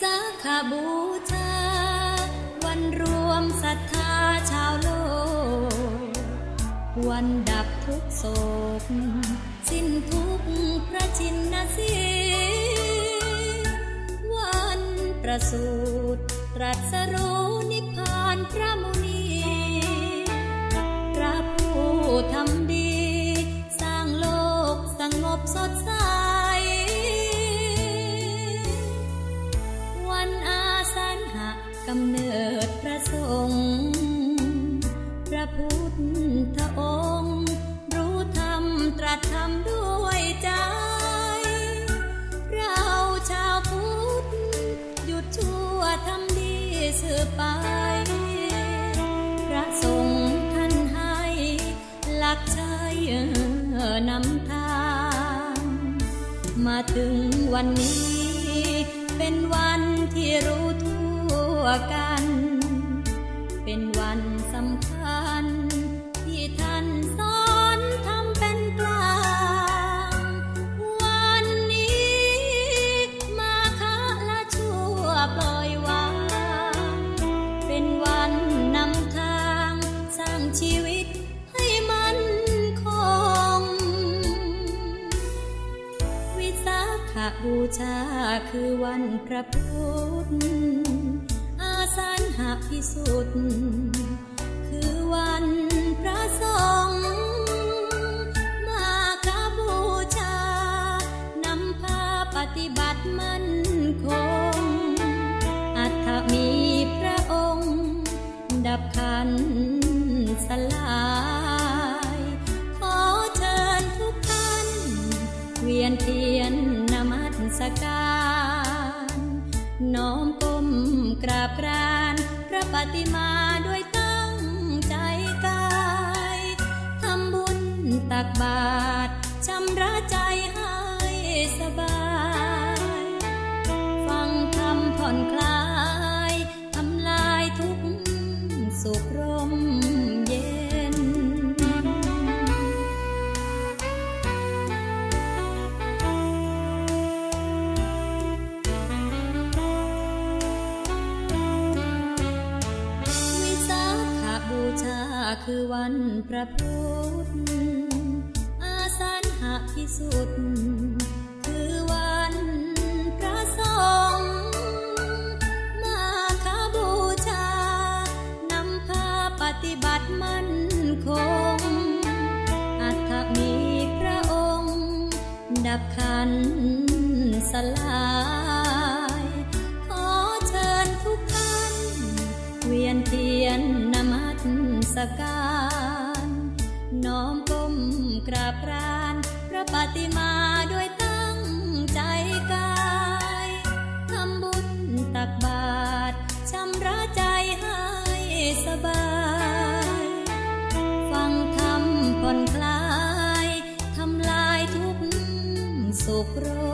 สาขาบูชา วันรวมศรัทธาชาวโลก วันดับทุกโศก สิ้นทุกพระชินนาสีวันประสูติตรัสรู้นิพพานพระมุ กำเนิดพระสงฆ์พระพุทธองค์ รู้ธรรมตรัสธรรมด้วยใจ เราชาวพุทธหยุดชั่วทำดีสืบไป พระสงฆ์ท่านให้ หลักใจนำทาง มาถึงวันนี้ เป็นวันที่รู้ทุ กัน เป็นวันสำคัญ ที่ท่านสอนทำเป็นกลาง วันนี้มาคะละชั่วปล่อยวาง เป็นวันนำทางสร้างชีวิตให้มันคง วิสาขบูชาคือวันพระพุทธ สันหพิสุทธิ์คือวันพระสงฆ์มาคบูชานำพาปฏิบัติมั่นคง อัตมีพระองค์ ดับขันสลายขอเชิญทุกท่าน เวียนเทียนนมัสการน้อม ราบกรานพระปฏิมาด้วยตั้งใจกายทำบุญตักบาตรชำระใจให้สบาย ระพุทธอาสันหพิสุทธิ์คือวันพระสงฆ์มาคาบูชานำพาปฏิบัติมั่นคง อัตถมีพระองค์ ดับขันส ฏิมาด้วยตั้งใจกายทำบุญตักบาตรชำระใจให้สบาย ฟังธรรมผ่อนคลาย ทำลายทุกสุขร